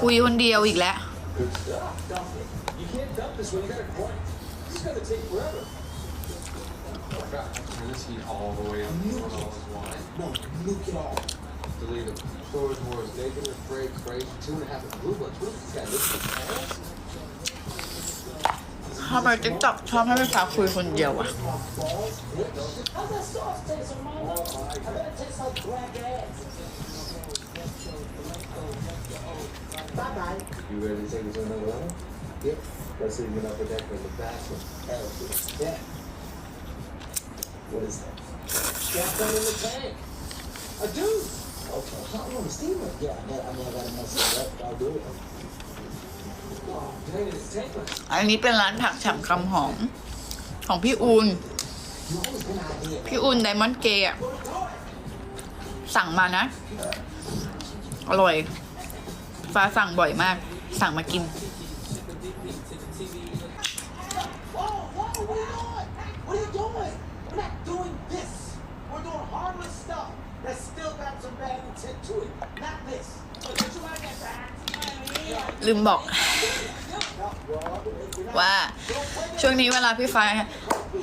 คุยคนเดียวอีกแล้ว deleted. Thor's wars, Nathan is afraid, afraid, two and a half of blue bloods. What is this guy listening to parents? ทำไมติ๊กต็อกชอบให้พี่ฟ้าคุยคนเดียวอะ How's that sauce taste, Armando? I bet it tastes like black ass. Bye bye. You ready to take us on another level? Yep. Let's see you up the deck in the bathroom. Hell yeah. What is that? Shotgun in the tank. A dude. Okay, how on the steamer? Yeah, I got, I mean, I gotta mess it up. I'll do it. Oh, dang it, it's tankless. อันนี้เป็นร้านผักฉ่ำคำหอม ของพี่อูน พี่อูนไดมอนด์เกย์สั่งมานะ อร่อย ฟ้าสั่งบ่อยมาก สั่งมากิน ลืมบอก ว่าช่วงนี้เวลาพี่ฟ้า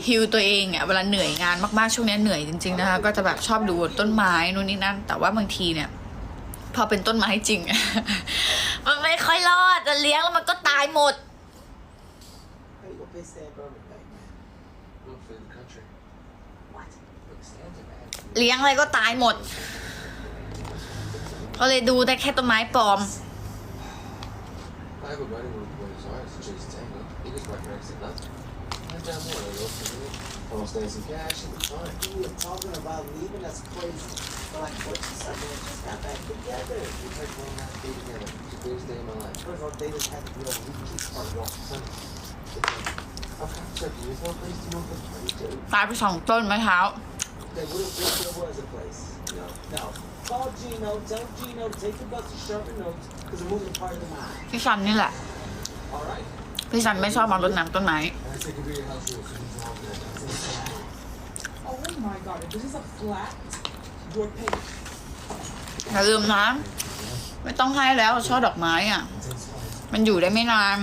ฮิวตัวเองอะเวลาเหนื่อยงานมากๆช่วงนี้เหนื่อยจริงๆนะคะก็จะแบบชอบดูต้นไม้นู่นนี่นั่น แต่ว่าบางทีเนี่ยพอเป็นต้นไม้จริง มันไม่ค่อยรอดจะเลี้ยงแล้วมันก็ตายหมด เลี้ยงอะไรก็ตายหมด ก็เลยดูได้แค่ต้นไม้ปลอม I have a buddy who plays ours to chase tango. He just recommends it nothing. Head down there, I'll go for it. I'll stay some cash and be fine. You were talking about leaving, that's crazy. But like, what you said, we just got back together. We took one last day together. It's the greatest day of my life. First of all, they just had to be over. We can keep part of Son, it's like, I've got to check. There's no place to move the party to. ตายไปสองต้นไม้เท้า Then what if, what if there was a place? No. No. Call Gino, tell Gino to take the bus to sharpen notes, because we're moving part of the mine. พี่ซันนี่แหละ All right? พี่ซันไม่ชอบมารดน้ำต้นไม้ And I take it to your house real soon as all good. Oh my god, if this is a flat, you're paying. อย่าลืมนะ ไม่ต้องให้แล้วช่อดอกไม้อะ มันอยู่ได้ไม่นาน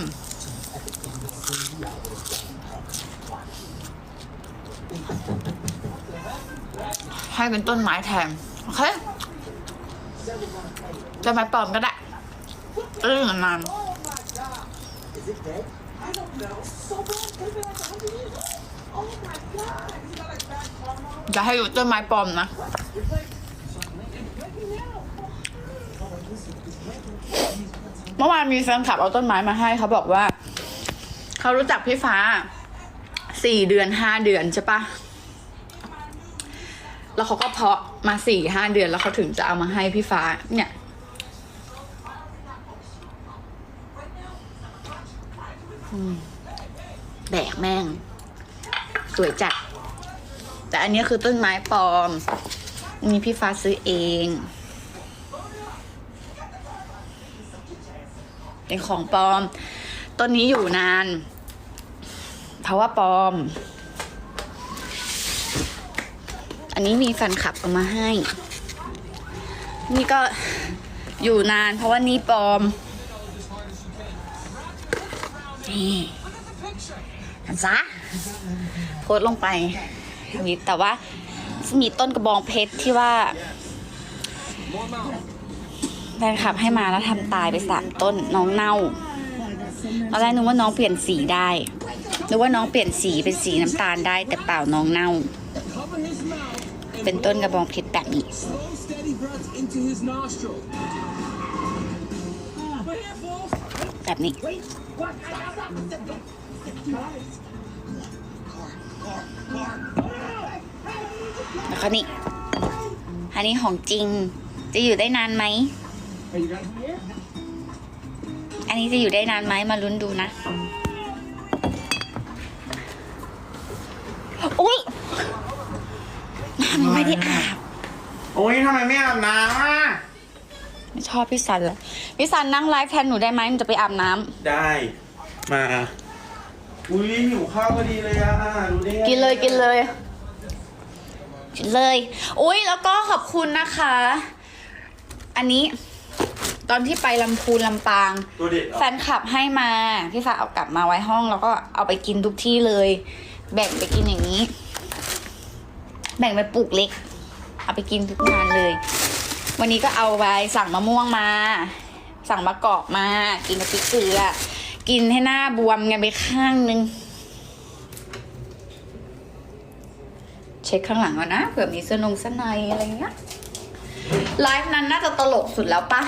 ให้เป็นต้นไม้แทน โอเคต้นไม้ปลอมก็ได้เออนานจะให้อยู่ต้นไม้ปลอมนะเมื่อวานมีแฟนคลับเอาต้นไม้มาให้เขาบอกว่า เขารู้จักพี่ฟ้าสี่เดือนห้าเดือนใช่ปะ แล้วเขาก็เพาะมาสี่ห้าเดือนแล้วเขาถึงจะเอามาให้พี่ฟ้าเนี่ยแบกแม่ง สวยจัด แต่อันนี้คือต้นไม้ปลอมอันนี้พี่ฟ้าซื้อเอง เป็นของปลอม ต้นนี้อยู่นาน เพราะว่าปลอม อันนี้มีแฟนคลับเอามาให้ นี่ก็อยู่นานเพราะว่านี่ปลอม นี่หันซะโพสลงไปทวิตแต่ว่ามีต้นกระบองเพชรที่ว่าแฟนคลับให้มาแล้วทำตายไปสามต้นน้องเน่าตอนแรกนึกว่าน้องเปลี่ยนสีได้นึกว่าน้องเปลี่ยนสีเป็นสีน้ำตาลได้แต่เปล่าน้องเน่า เป็นต้นกระบองเพชรแบบนี้ Slow, steady breaths into his nostril. Right here, fools. แบบนี้ แล้วก็นี่ อันนี้ของจริง จะอยู่ได้นานไหม Hey, you got him here? อันนี้จะอยู่ได้นานไหมมาลุ้นดูนะ อุ้ยน้ำยังไม่ได้อาบ โอ้ยทำไมไม่อาบน้ำอะ ไม่ชอบพี่สันเลยพี่สันนั่งไลฟ์แทนหนูได้ไหมหนูจะไปอาบน้ำได้ มา อุ้ยหิวข้าวพอดีเลยอะดูได้ไงกินเลยกินเลยกินเลย อุ้ยแล้วก็ขอบคุณนะคะ อันนี้ ตอนที่ไปลำพูนลำปางตัวเด็ดเหรอแฟนคลับให้มาพี่ฟ้าเอากลับมาไว้ห้อง แล้วก็เอาไปกินทุกที่เลย แบ่งไปกินอย่างนี้ แบ่งไปปลูกเล็ก เอาไปกินทุกงานเลย วันนี้ก็เอาไปสั่งมะม่วงมา สั่งมะกอกมา กินกับพริกเกลือกินให้หน้าบวมกันไปข้างนึง เช็คข้างหลังก่อนนะเผื่อมีเสื้อนงเสื้อในอะไรเงี้ยไลฟ์นั้นน่าจะตลกสุดแล้วปะ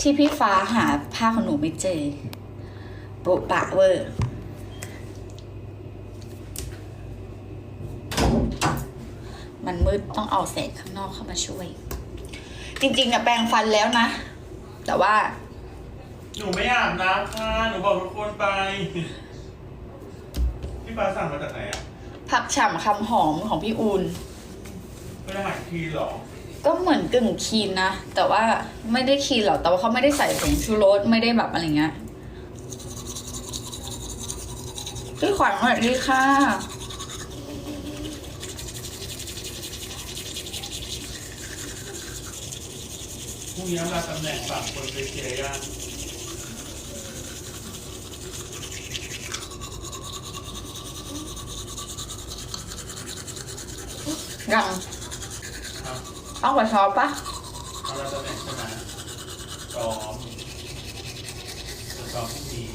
ที่พี่ฟ้าหาผ้าของหนูไม่เจอโปะปะเวอร์ มันมืดต้องเอาแสงข้างนอกเข้ามาช่วย จริงๆอะแปรงฟันแล้วนะ แต่ว่า หนูไม่อาบน้ำค่ะหนูบอกทุกคนไป พี่ฟ้าสั่งมาจากไหนอะผักฉ่ำคำหอมของพี่อูน ไม่ได้หายทีหรอ ก็เหมือนกึ่งคีนนะ แต่ว่าไม่ได้คีนหรอกแต่ว่าเขาไม่ได้ใส่ผงชูรสไม่ได้แบบอะไรเงี้ยพี่ขวัญสวัสดีค่ะ พรุ่ง นี้มาตำแหน่งฝากคนไปเชียร์ย่างยังครับเอากระชอบปะ เอาละตำแหน่งใช่ไหมซ้อมจะซ้อมพรุ่งนี้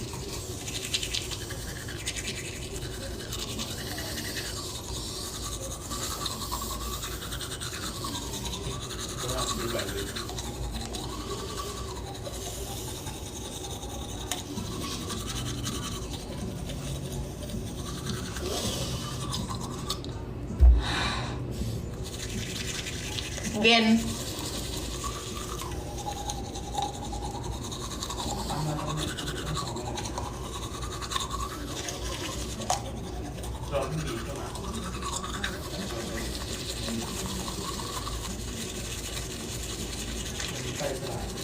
ก็ทำดูแบบเลย เย็น ซ้อมพรุ่งนี้ใช่ไหมวันนี้ไปสลาย จ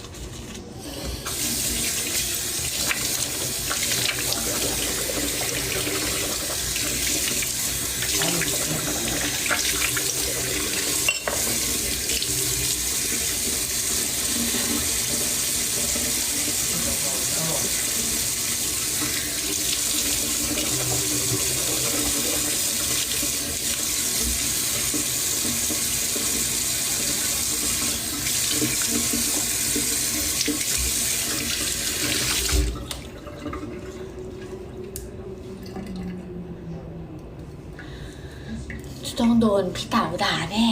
ะ ต้องโดนพี่เต๋าด่าแน่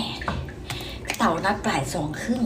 พี่เต๋านัดปลายสองครึ่ง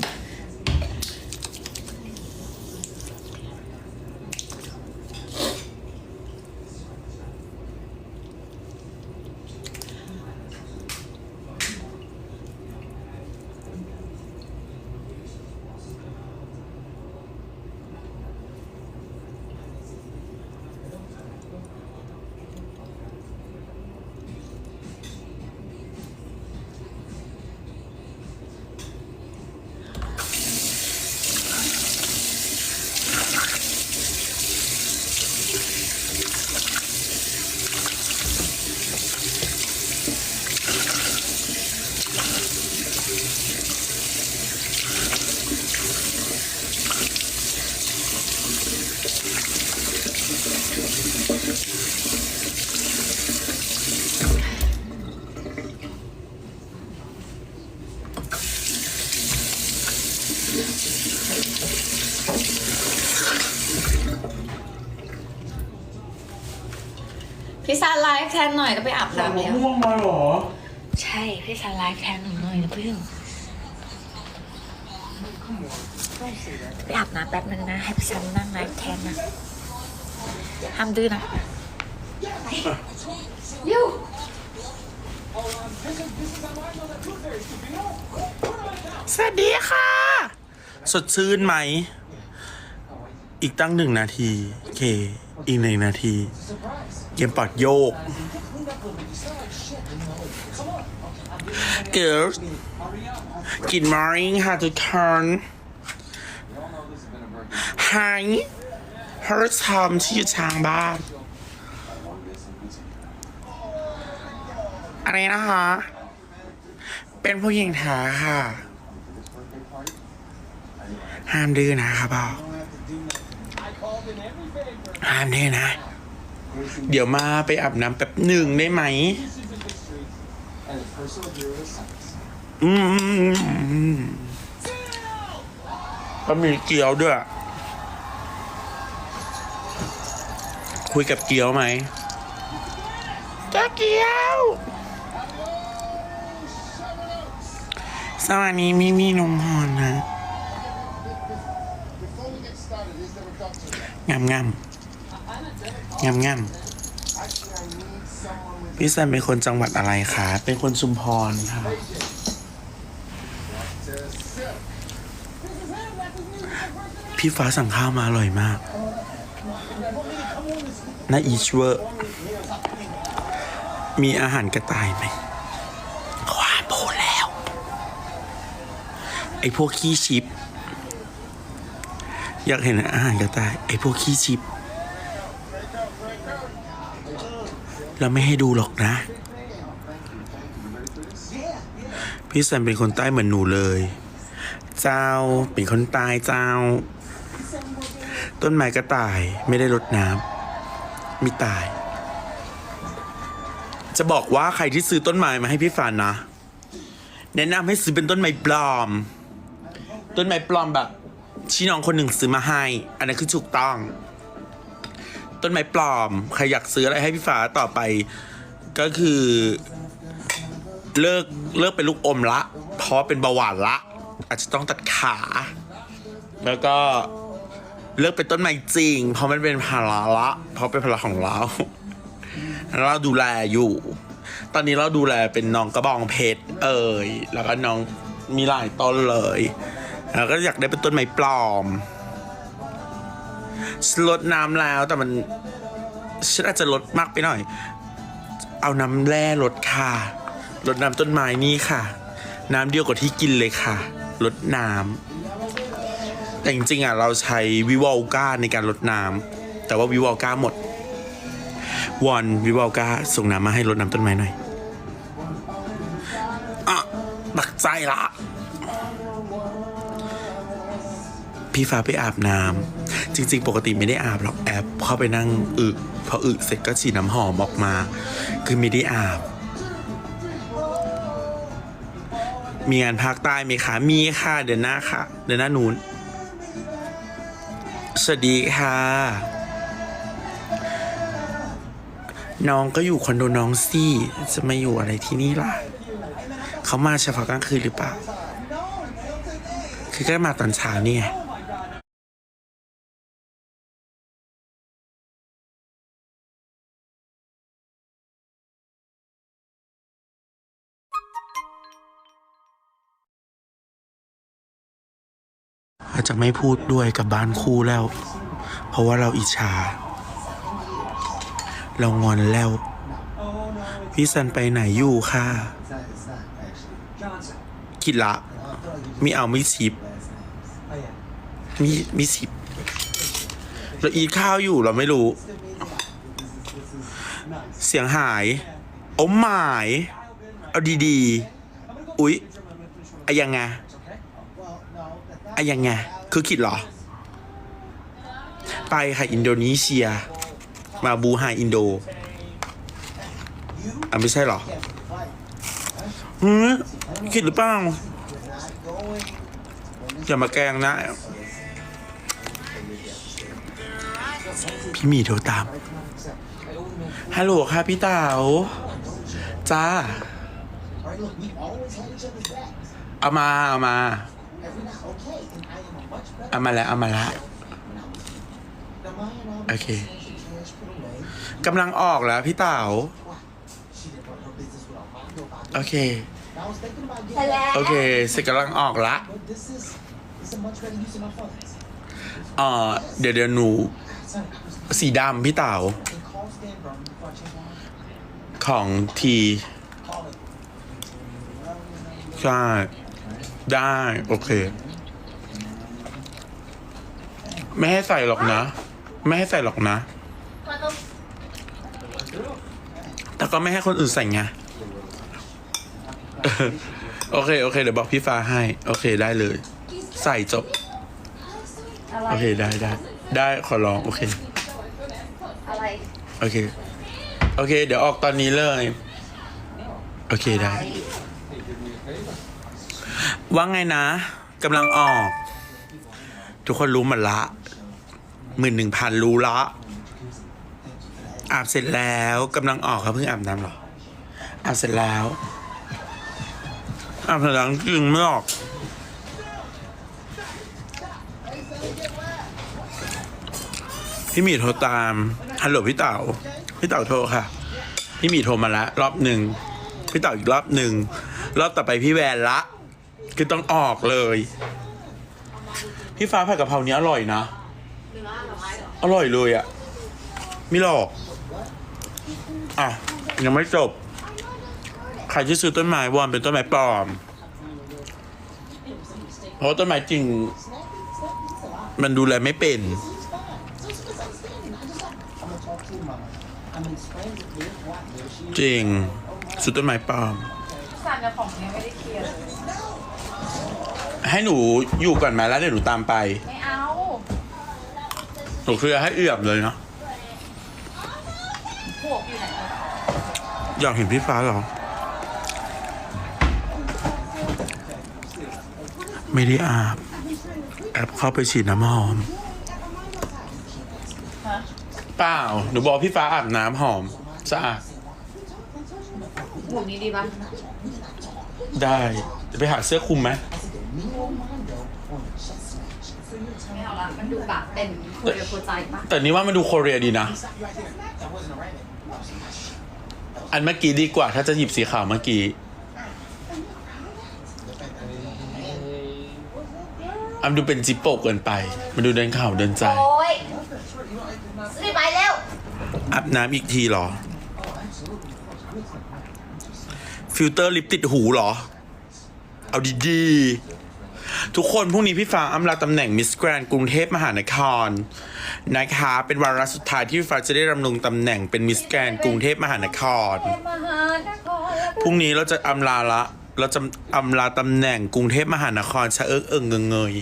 ฟ์แทนหน่อยก็ไปอาบสั่งน้ำมะแล้วม่วงมาเหรอ ใช่พี่ซาไลฟ์แทนหนูหน่อยนะเพื่อนไปอาบน้ำแป๊บนึงนะให้พี่ซันนั่งไลฟ์แทนนะห้ามดื้อนะยูสวัสดีค่ะ สดชื่นไหม อีกตั้งหนึ่งนาทีโอเค อีกหนึ่งนาที เกมปอดโยก Girls Good morning ค่ะทุกคน Hi เฮิร์ทอมที่อยู่ทางบ้านอะไรนะคะ เป็นผู้หญิงแท้ค่ะ ห้ามดื้อนะครับพ่อห้ามดื้อนะ เดี๋ยวมาไปอาบน้ำแป๊บหนึ่งได้ไหม อืมก็มีเกี๊ยวด้วย คุยกับเกี๊ยวไหมเจ้าเกี๊ยว สวัสดีมีมีนมพรนะงามงาม งามงามพี่สันเป็นคนจังหวัดอะไรคะ เป็นคนชุมพรค่ะ พี่ฟ้าสั่งข้าวมาอร่อยมากน่าอีชเวอร์ มีอาหารกระต่ายไหมความพูดแล้ว ไอ้พวกขี้ชิป อยากเห็นอาหารกระต่าย ไอ้พวกขี้ชิป เราไม่ให้ดูหรอกนะ พี่แซมเป็นคนใต้เหมือนหนูเลย เจ้าเป็นคนตายเจ้า ต้นไม้ก็ตายไม่ได้รดน้ำไม่ตาย จะบอกว่าใครที่ซื้อต้นไม้มาให้พี่ฟานนะ แนะนำให้ซื้อเป็นต้นไม้ปลอม ต้นไม้ปลอมแบบที่น้องคนหนึ่งซื้อมาให้ อันนั้นคือถูกต้อง ต้นไม้ปลอม ใครอยากซื้ออะไรให้พี่ฟ้าต่อไป ก็คือ เลิกเลิกเป็นลูกอมละ เพราะเป็นเบาหวานละ อาจจะต้องตัดขา แล้วก็เลิกเป็นต้นไม้จริง เพราะมันเป็นภาระละ เพราะเป็นภาระของเรา เราดูแลอยู่ ตอนนี้เราดูแลเป็นน้องกระบองเพชรเอ่ยแล้วก็น้องมีหลายต้นเลย แล้วก็อยากได้เป็นต้นไม้ปลอม ลดน้ำแล้วแต่มันฉันอาจจะลดมากไปหน่อย เอาน้ำแร่ลดค่ะลดน้ำต้นไม้นี่ค่ะ น้ำเดียวกับที่กินเลยค่ะลดน้ำแต่จริงๆอะเราใช้วิวอลก้าในการลดน้ำแต่ว่าวิวอลก้าหมดวอนวิวอลก้าส่งน้ำมาให้ลดน้ำต้นไม้หน่อยอะตักใจละพี่ฟ้าไปอาบน้ำ จริง ๆ ปกติไม่ได้อาบหรอกแอบเข้าไปนั่งอึพออึเสร็จก็ฉีดน้ำหอมออกมา คือไม่ได้อาบ มีงานภาคใต้ไหมคะมีค่ะเดือนหน้าค่ะเดือนหน้านู้นสวัสดีค่ะ น้องก็อยู่คอนโดน้องซี่ จะมาอยู่อะไรที่นี่ล่ะ เขามาเฉพาะกลางคืนหรือเปล่า คือก็มาตอนเช้านี่ไง จะไม่พูดด้วยกับบ้านคู่แล้ว เพราะว่าเราอิจฉา เรางอนแล้ว พี่ซันไปไหนอยู่ค่ะคิดละ มีเอาไม่สิบมีมีสิบเราอีข้าวอยู่เราไม่รู้ เสียงหายโอ้หมาย เอาดีๆ อุ๊ยอะยังไงอะยังไง คือคิดเหรอ ไปค่ะอินโดนีเซีย มาบูไฮอินโดอะไม่ใช่เหรอหืมคิดหรือเปล่า อย่ามาแกล้งนะ พี่มีโทรตาม ฮัลโหลค่ะพี่เต๋าจ้า เอามา เอามา Every now, okay, and I am a much better เอามาแล้วเอามาแล้ว now. Maya and I Okay. substantial cash put away. กำลังออกแล้วพี่เต๋า Why? She didn't run her business with Armando about โอเค I was thinking about getting โอเคเสร็จกำลังออกละ but this is this is a much better use of my funds. เอ่อเดี๋ยวเดี๋ยวหนู Son, it was สีดำพี่เต๋า in call Stan Berman before I changed my mind. ของที Call it. ใช่ ได้ โอเค ไม่ให้ใส่หรอกนะ ไม่ให้ใส่หรอกนะ แต่ก็ไม่ให้คนอื่นใส่ไงเออโอเค โอเค เดี๋ยวบอกพี่ฟ้าให้ โอเคได้เลย ใส่จบอะไรโอเคได้ได้ ได้ขอร้อง โอเค อะไร โอเค โอเค เดี๋ยวออกตอนนี้เลย โอเคได้ ว่าไงนะกำลังออก ทุกคนรู้หมดละหมื่นหนึ่งพันรู้ละอาบเสร็จแล้วกำลังออกครับเพิ่งอาบน้ำเหรออาบเสร็จแล้วอาบเสร็จแล้วจริงไม่ออกพี่มีโทรตามฮัลโหลพี่เต๋าพี่เต๋าโทรค่ะ พี่มีโทรมาละรอบหนึ่งพี่เต๋าอีกรอบหนึ่งรอบต่อไปพี่แวนละ คือต้องออกเลย พี่ฟ้าผัดกะเพราเนี้ยอร่อยนะ อร่อยเลยอะไม่หลอก อะ ยังไม่จบ ใครที่ซื้อต้นไม้วอนเป็นต้นไม้ปลอม เพราะต้นไม้จริง มันดูแลไม่เป็นจริงซื้อต้นไม้ปลอม สั่นกับของเนี้ยไม่ได้ ให้หนูอยู่ก่อนไหมแล้วเดี๋ยวหนูตามไป ไม่เอา หนูเคลียร์ให้เอือบเลยเนาะพวกอยู่ไหนวะอยากเห็นพี่ฟ้าเหรอ ไม่ได้อาบแอบเข้าไปฉีดน้ำหอม ฮะเปล่า หนูบอกพี่ฟ้าอาบน้ำหอมสะอาดหมวกนี้ดีปะได้ จะไปหาเสื้อคลุมไหมไม่เอาละมันดู แบบเป็นโคเรียโคใจปะแต่นี่ว่ามันดูโคเรียดีนะ อันเมื่อกี้ดีกว่า ถ้าจะหยิบสีขาวเมื่อกี้อันดูเป็นจิปโปกเกินไป มันดูเดินข่าวเดินใจ โอ้ยรีบไปเร็วอาบน้ำอีกทีเหรอ ฟิลเตอร์ลิปติดหูเหรอ เอาดีๆ ทุกคนพรุ่งนี้พี่ฟ้าอำลาตำแหน่งมิสแกรนกรุงเทพมหานครนะคะ เป็นวาระสุดท้ายที่พี่ฟ้าจะได้ดำรงตำแหน่งเป็นมิสแกรนกรุงเทพมหานคร มหานครพรุ่งนี้เราจะอำลาละ เราจะอำลาตำแหน่งกรุงเทพมหานครชะเอิกเอิงเงงเงย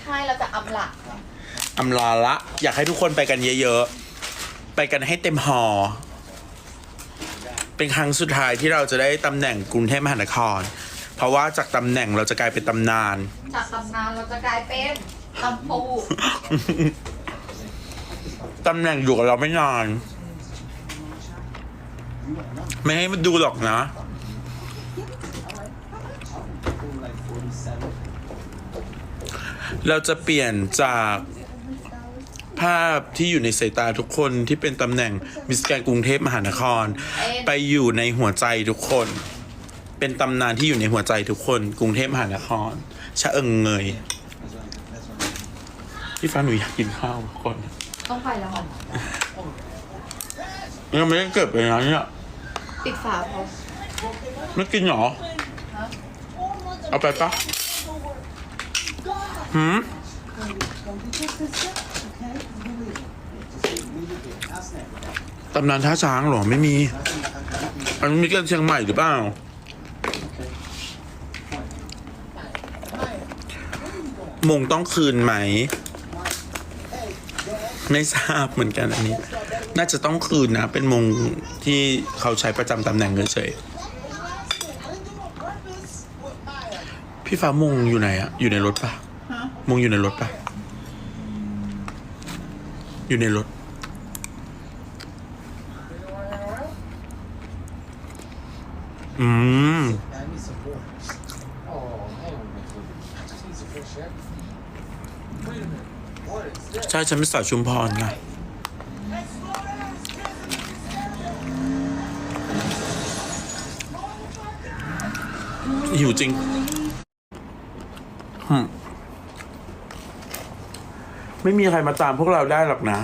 ใช่เราจะอำละอำลาละ อยากให้ทุกคนไปกันเยอะๆ ไปกันให้เต็มหอ เป็นครั้งสุดท้ายที่เราจะได้ตำแหน่งกรุงเทพมหานคร เพราะว่าจากตำแหน่งเราจะกลายเป็นตำนาน จากตำนานเราจะกลายเป็นตำปูตำแหน่งอยู่กับเราไม่นาน ไม่ให้มันดูหรอกนะ เราจะเปลี่ยนจากภาพที่อยู่ในสายตาทุกคนที่เป็นตำแหน่งมิสแกรนกรุงเทพมหานคร ไปอยู่ในหัวใจทุกคน เป็นตำนานที่อยู่ในหัวใจทุกคน กรุงเทพมหานคร ชะเอิงเงย พี่ฟ้าหนูอยากกินข้าวก่อนต้องไปแล้วเหรอยังไม่ได้เก็บเลยนะเนี่ยปิดฝาพอไม่กินเหรอ เอาไปปะหืมตำนานท่าช้างเหรอ ไม่มี อันนี้มีกันเชียงใหม่หรือเปล่า มงต้องคืนไหม ไม่ทราบเหมือนกันอันนี้ น่าจะต้องคืนนะ เป็นมงที่เขาใช้ประจำตำแหน่งเฉยๆพี่ฟ้ามงอยู่ไหนอะอยู่ในรถปะมงอยู่ในรถปะอยู่ในรถ อืม Oh, hang on a minute. Just need some fresh air. Wait a minute. What is this? ใช่ฉันเป็นสาวชุมพรนะหิวจริงหึไม่มีใครมาตามพวกเราได้หรอกนะ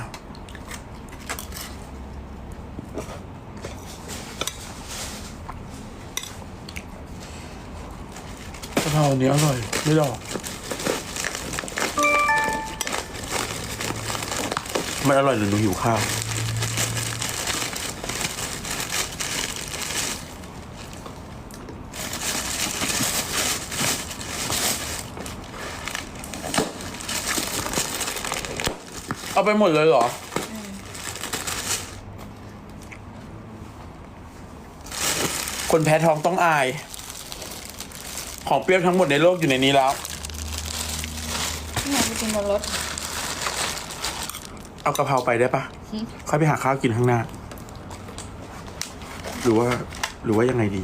กะเพราอันนี้อร่อย ไม่หรอก มันอร่อยหรือหนูหิวข้าวเอาไปหมดเลยเหรอ คนแพ้ท้องต้องอาย ของเปรี้ยวทั้งหมดในโลกอยู่ในนี้แล้ว เนี่ไปกินบนรถ เอากะเพราไปได้ปะค่อยไปหาข้าวกินข้างหน้า หรือว่า หรือว่ายังไงดี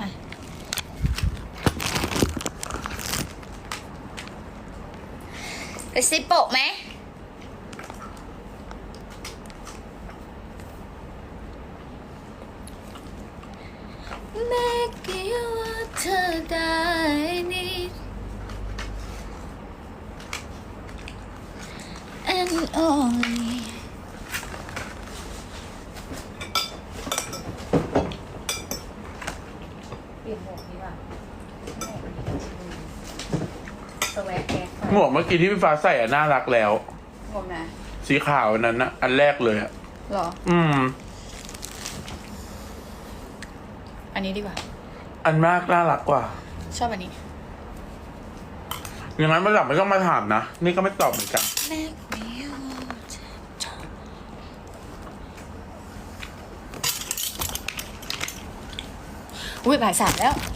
มาไปซิโปะไหม แม่กี่ว่าเธอได้นี่ and only เปลี่ยนหมวกดีกว่าสแวกแก๊ก หมวก เมื่อกี้ที่พี่ฟ้าใส่อะน่ารักแล้วหมวกนะสีขาวอันนั้นนะอันแรกเลยอะหรอ อืม อันนี้ดีกว่า อันมากน่ารักกว่า ชอบอันนี้ อย่างนั้นมาหลับไม่ต้องมาถามนะ นี่ก็ไม่ตอบเหมือนกัน Make me want to อุ้ยบ่ายสามแล้วแล้วเดี๋ยว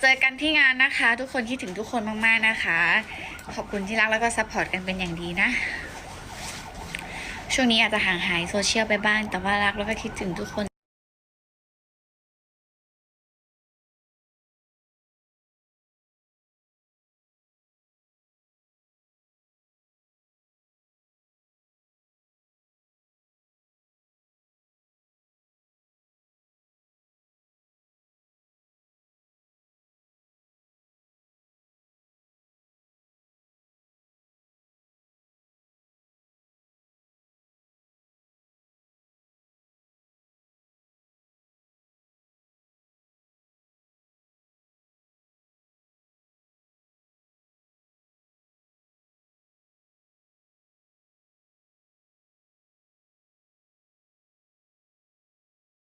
เจอกันที่งานนะคะ ทุกคนคิดถึงทุกคนมากๆนะคะ ขอบคุณที่รักแล้วก็ซัพพอร์ตกันเป็นอย่างดีนะ ช่วงนี้อาจจะห่างหายโซเชียลไปบ้างแต่ว่ารักแล้วก็คิดถึงทุกคน